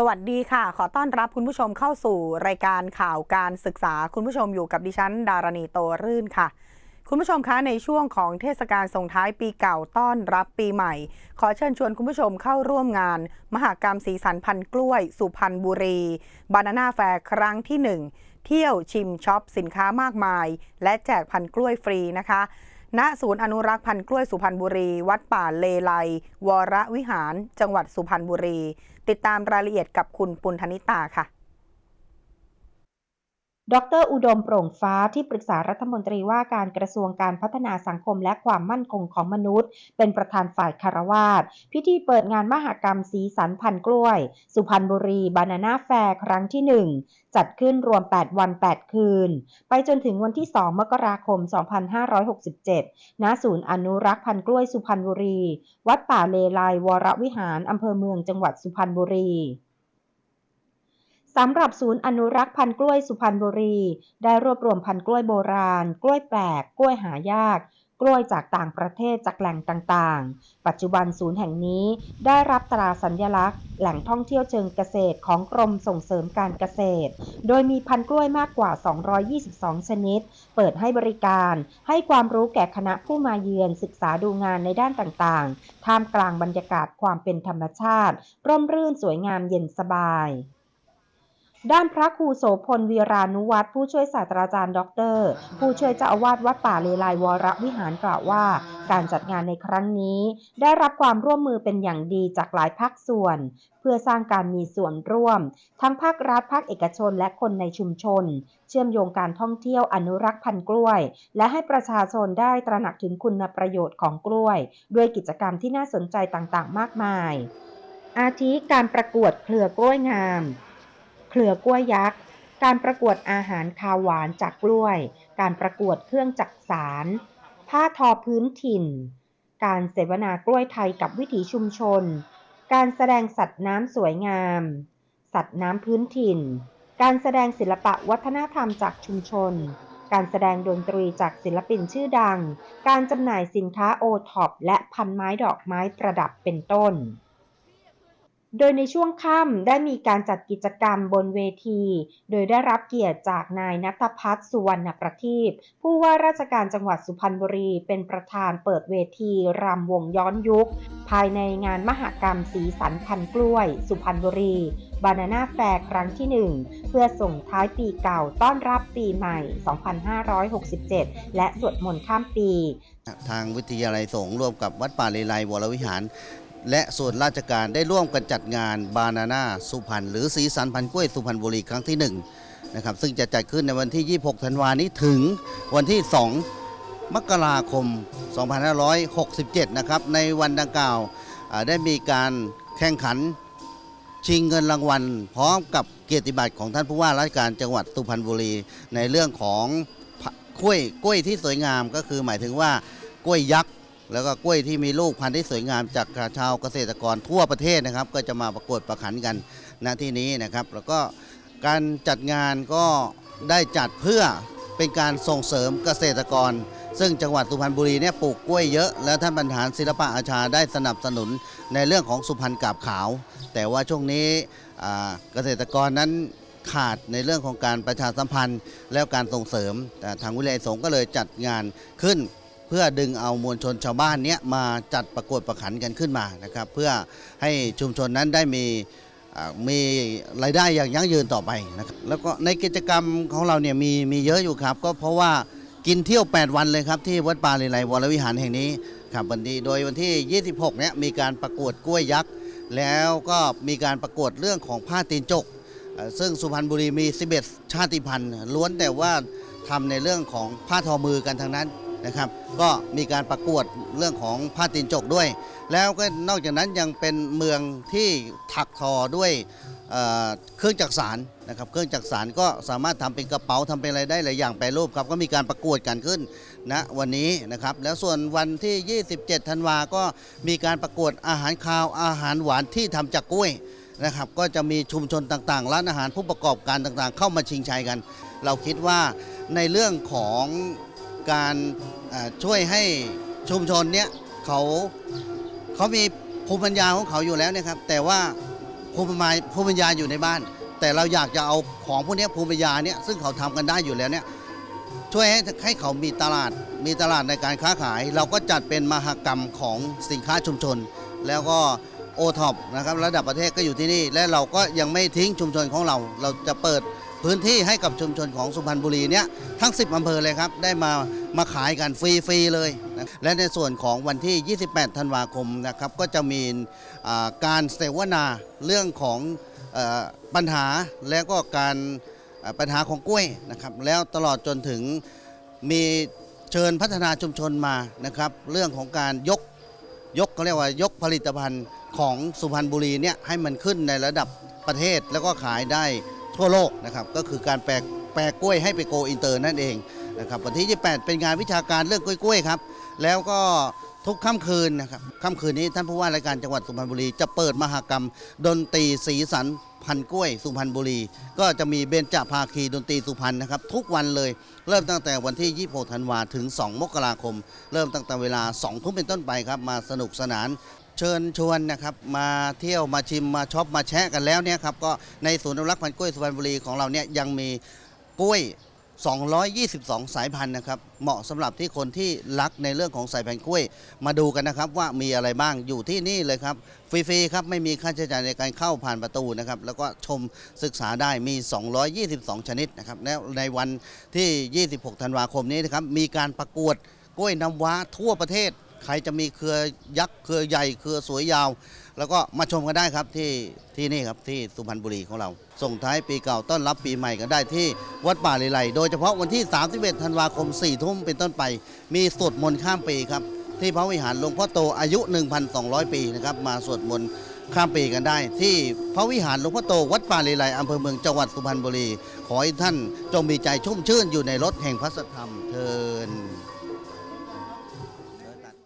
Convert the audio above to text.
สวัสดีค่ะ ขอต้อนรับคุณผู้ชมเข้าสู่รายการข่าวการศึกษา คุณผู้ชมอยู่กับดิฉัน ดารณีโตรื่นค่ะ คุณผู้ชมคะในช่วงของเทศกาลส่งท้ายปีเก่าต้อนรับปีใหม่ ขอเชิญชวนคุณผู้ชมเข้าร่วมงาน มหากรรมสีสันพันกล้วย สุพรรณบุรีบานาน่าแฟร์ครั้งที่ 1 เที่ยวชิมช็อปสินค้ามากมาย และแจกพันกล้วยฟรีนะคะณศูนย์อนุรักษ์พันธุ์กล้วยสุพรรณบุรี วัดป่าเลไลวรวิหาร จังหวัดสุพรรณบุรี ติดตามรายละเอียดกับคุณปุณธนิตาค่ะ ดร อุดมโปร่งฟ้าที่ปรึกษารัฐมนตรีว่าการกระทรวงการพัฒนาสังคมและความมั่นคงของมนุษย์ เป็นประธานฝ่ายคารวาสพิธีเปิดงานมหกรรมสีสันพันกล้วย สุพรรณบุรี บานาน่าแฟร์ครั้งที่ 1 จัดขึ้นรวม 8 วัน 8 คืน ไปจนถึงวันที่ 2 มกราคม 2567 ณ ศูนย์อนุรักษ์พันกล้วยสุพรรณบุรี วัดป่าเลไลวรวิหารอำเภอเมืองจังหวัดสุพรรณบุรี สำหรับศูนย์อนุรักษ์พันธุ์กล้วยสุพรรณบุรี ได้รวบรวมพันธุ์กล้วยโบราณ กล้วยแปลก กล้วยหายาก กล้วยจากต่างประเทศจากแหล่งต่างๆ ปัจจุบันศูนย์แห่งนี้ได้รับตราสัญลักษณ์ แหล่งท่องเที่ยวเชิงเกษตรของกรมส่งเสริมการเกษตร โดยมีพันธุ์กล้วยมากกว่า 222 ชนิด เปิดให้บริการ ให้ความรู้แก่คณะผู้มาเยือนศึกษาดูงานในด้านต่างๆ ท่ามกลางบรรยากาศความเป็นธรรมชาติ ร่มรื่นสวยงามเย็นสบาย ด้านพระครูโสพลวีรานุวัตรผู้ช่วยศาสตราจารย์ด็อกเตอร์ ผู้ช่วยเจ้าอาวาสวัดป่าเลไลวรวิหารกล่าวว่า การจัดงานในครั้งนี้ ได้รับความร่วมมือเป็นอย่างดีจากหลายภาคส่วน เพื่อสร้างการมีส่วนร่วม ทั้งภาครัฐภาคเอกชนและคนในชุมชน เชื่อมโยงการท่องเที่ยวอนุรักษ์พันธุ์กล้วย และให้ประชาชนได้ตระหนักถึงคุณประโยชน์ของกล้วย ด้วยกิจกรรมที่น่าสนใจต่างๆ มากมาย อาทิการประกวดเครือกล้วยงาม เครือกล้วยยักษ์ การประกวดอาหารคาวหวานจากกล้วย การประกวดเครื่องจักสาร ผ้าทอพื้นถิ่น การเสวนากล้วยไทยกับวิถีชุมชน การแสดงสัตว์น้ำสวยงาม สัตว์น้ำพื้นถิ่น การแสดงศิลปะวัฒนธรรมจากชุมชน การแสดงดนตรีจากศิลปินชื่อดัง การจำหน่ายสินค้าโอท็อปและพันไม้ดอกไม้ประดับเป็นต้น โดยในช่วงค่ำได้มีการจัดกิจกรรมบนเวที โดยได้รับเกียรติจากนายนัทพัฒน์สุวรรณประทีปผู้ว่าราชการจังหวัดสุพรรณบุรีเป็นประธานเปิดเวทีรำวงย้อนยุค ภายในงานมหกรรมสีสันพันกล้วย สุพรรณบุรี บานาน่าแฟร์ครั้งที่ 1 เพื่อส่งท้ายปีเก่าต้อนรับปีใหม่ 2567 และสวดมนต์ข้ามปี ทางวิทยาลัยสงฆ์ร่วมกับวัดป่าเลไลวรวิหาร และส่วนราชการได้ร่วมกันจัดงานบานาน่าสุพรรณหรือสีสันพันกล้วยสุพรรณบุรีครั้งที่1นะครับซึ่งจะจัดขึ้นในวันที่ 26 ธันวานี้ถึงวันที่ 2 มกราคม 2567 นะครับในวันดังกล่าวได้มีการแข่งขันชิงเงินรางวัล พร้อมกับเกียรติบัตรของท่านผู้ว่าราชการจังหวัดสุพรรณบุรี ในเรื่องของกล้วยกล้วยที่สวยงามก็คือหมายถึงว่ากล้วยยักษ์ แล้วก็กล้วยที่มีลูกพันธุ์ที่สวยงามจากชาวเกษตรกรทั่วประเทศนะครับ ก็จะมาประกวดประขันกันณที่นี้นะครับ แล้วก็การจัดงานก็ได้จัดเพื่อเป็นการส่งเสริมเกษตรกร ซึ่งจังหวัดสุพรรณบุรีเนี่ยปลูกกล้วยเยอะ และท่านบรรหารศิลปะอาชาได้สนับสนุนในเรื่องของสุพรรณกาบขาว แต่ว่าช่วงนี้เกษตรกรนั้นขาดในเรื่องของการประชาสัมพันธ์ แล้วการส่งเสริมแต่ทางวิเลยสงก็เลยจัดงานขึ้น เพื่อดึงเอามวลชนชาวบ้านเนี้ยมาจัดประกวดประขันกันขึ้นมานะครับ เพื่อให้ชุมชนนั้นได้มีมีรายได้อย่างยั่งยืนต่อไปนะครับแล้วก็ในกิจกรรมของเราเนี่ยมีมีเยอะอยู่ครับ ก็เพราะว่ากินเที่ยว 8 วันเลยครับที่วัดป่าเลไลวรวิหารแห่งนี้ครับวันนี้โดยวันที่ 26 เนี่ยมีการประกวดกล้วยยักษ์ แล้วก็มีการประกวดเรื่องของผ้าตีนจก ซึ่งสุพรรณบุรีมี 11 ชาติพันธุ์ล้วนแต่ว่าทำในเรื่องของผ้าทอมือกันทั้งนั้น นะครับ ก็มีการประกวดเรื่องของผ้าตีนจกด้วย แล้วก็นอกจากนั้นยังเป็นเมืองที่ถักทอด้วยเอ่อเครื่องจักสารนะครับ เครื่องจักสารก็สามารถทำเป็นกระเป๋าทำเป็นอะไรได้หลายอย่างแปรรูปครับ ก็มีการประกวดกันขึ้นณวันนี้นะครับ แล้วส่วนวันที่ 27 ธันวาก็มีการประกวดอาหารคาวอาหารหวานที่ทำจากกล้วย นะครับก็จะมีชุมชนต่างๆ ร้านอาหารผู้ประกอบการต่างๆ เข้ามาชิงชัยกัน เราคิดว่าในเรื่องของ การช่วยให้ชุมชนเนี้ยเขาเขามีภูมิปัญญาของเขาอยู่แล้วเนะครับแต่ว่าภูมิปัญญาภูมิปัญญาอยู่ในบ้าน แต่เราอยากจะเอาของพวกนี้ภูมิปัญญาเนี่ยซึ่งเขาทำกันได้อยู่แล้วเนี่ยช่วยให้ให้เขามีตลาดมีตลาดในการค้าขาย เราก็จัดเป็นมหกรรมของสินค้าชุมชน แล้วก็โอท็อปนะครับระดับประเทศก็อยู่ที่นี่ และเราก็ยังไม่ทิ้งชุมชนของเรา เราจะเปิด พื้นที่ให้กับชุมชนของสุพรรณบุรีเนี่ยทั้ง 10อำเภอเลยครับ ได้มามาขายกันฟรีๆเลยนะและในส่วนของวันที่ 28 ธันวาคมนะครับก็จะมีการเสวนาเรื่องของอปัญหาแล้วก็การปัญหาของกล้วยนะครับแล้วตลอดจนถึงมีเชิญพัฒนาชุมชนมานะครับเรื่องของการยกยกเขาเรียกว่ายกผลิตภัณฑ์ของสุพรรณบุรีเนี่ยให้มันขึ้นในระดับประเทศแล้วก็ขายได้ ทั่วโลกนะครับก็คือการแปลแปลกล้วยให้ไปโกอินเตอร์นั่นเองนะครับวันที่ 28 เป็นงานวิชาการเรื่องกล้วยๆครับแล้วก็ทุกค่ำคืนนะครับค่ำคืนนี้ท่านผู้ว่ารายการจังหวัดสุพรรณบุรี จะเปิดมหกรรม ดนตรีสีสันพันกล้วยสุพรรณบุรี ก็จะมีเบญจภาคีดนตรีสุพรรณนะครับทุกวันเลยเริ่มตั้งแต่วันที่ 26 ธันวาถึง 2 มกราคม เริ่มตั้งแต่เวลา 2 ทุ่มเป็นต้นไปครับมาสนุกสนาน เชิญชวนนะครับมาเที่ยวมาชิมมาช็อปมาแชะกันแล้วเนี่ยครับก็ในศูนย์อนุรักษ์พันธุ์กล้วยสุพรรณบุรีของเราเนี่ยยังมีกล้วย 222 สายพันธุ์นะครับเหมาะสำหรับที่คนที่รักในเรื่องของสายพันธุ์กล้วย มาดูกันนะครับว่ามีอะไรบ้างอยู่ที่นี่เลยครับฟรีๆครับไม่มีค่าใช้จ่ายในการเข้าผ่านประตูนะครับแล้วก็ชมศึกษาได้มี 222 ชนิดนะครับแล้วในวันที่ 26 ธันวาคมนี้นะครับมีการประกวดกล้วยน้ำว้าทั่วประเทศ ใครจะมีเครือยักษ์เครือใหญ่เครือสวยยาว แล้วก็มาชมกันได้ครับที่ที่นี่ครับที่สุพรรณบุรีของเรา ส่งท้ายปีเก่าต้อนรับปีใหม่กันได้ที่วัดป่าเลไลโดยเฉพาะวันที่ 31 ธันวาคม 4 ทุ่มเป็นต้นไป มีสวดมนต์ข้ามปีครับที่พระวิหารหลวงพ่อโตอายุ 1,200 ปีนะครับมาสวดมนต์ข้ามปีกันได้ ที่พระวิหารหลวงพ่อโตวัดป่าเลไลอำเภอเมืองจังหวัดสุพรรณบุรี ขอให้ท่านจงมีใจชุ่มชื่นอยู่ในรถแห่งพระสัทธรรมเทิน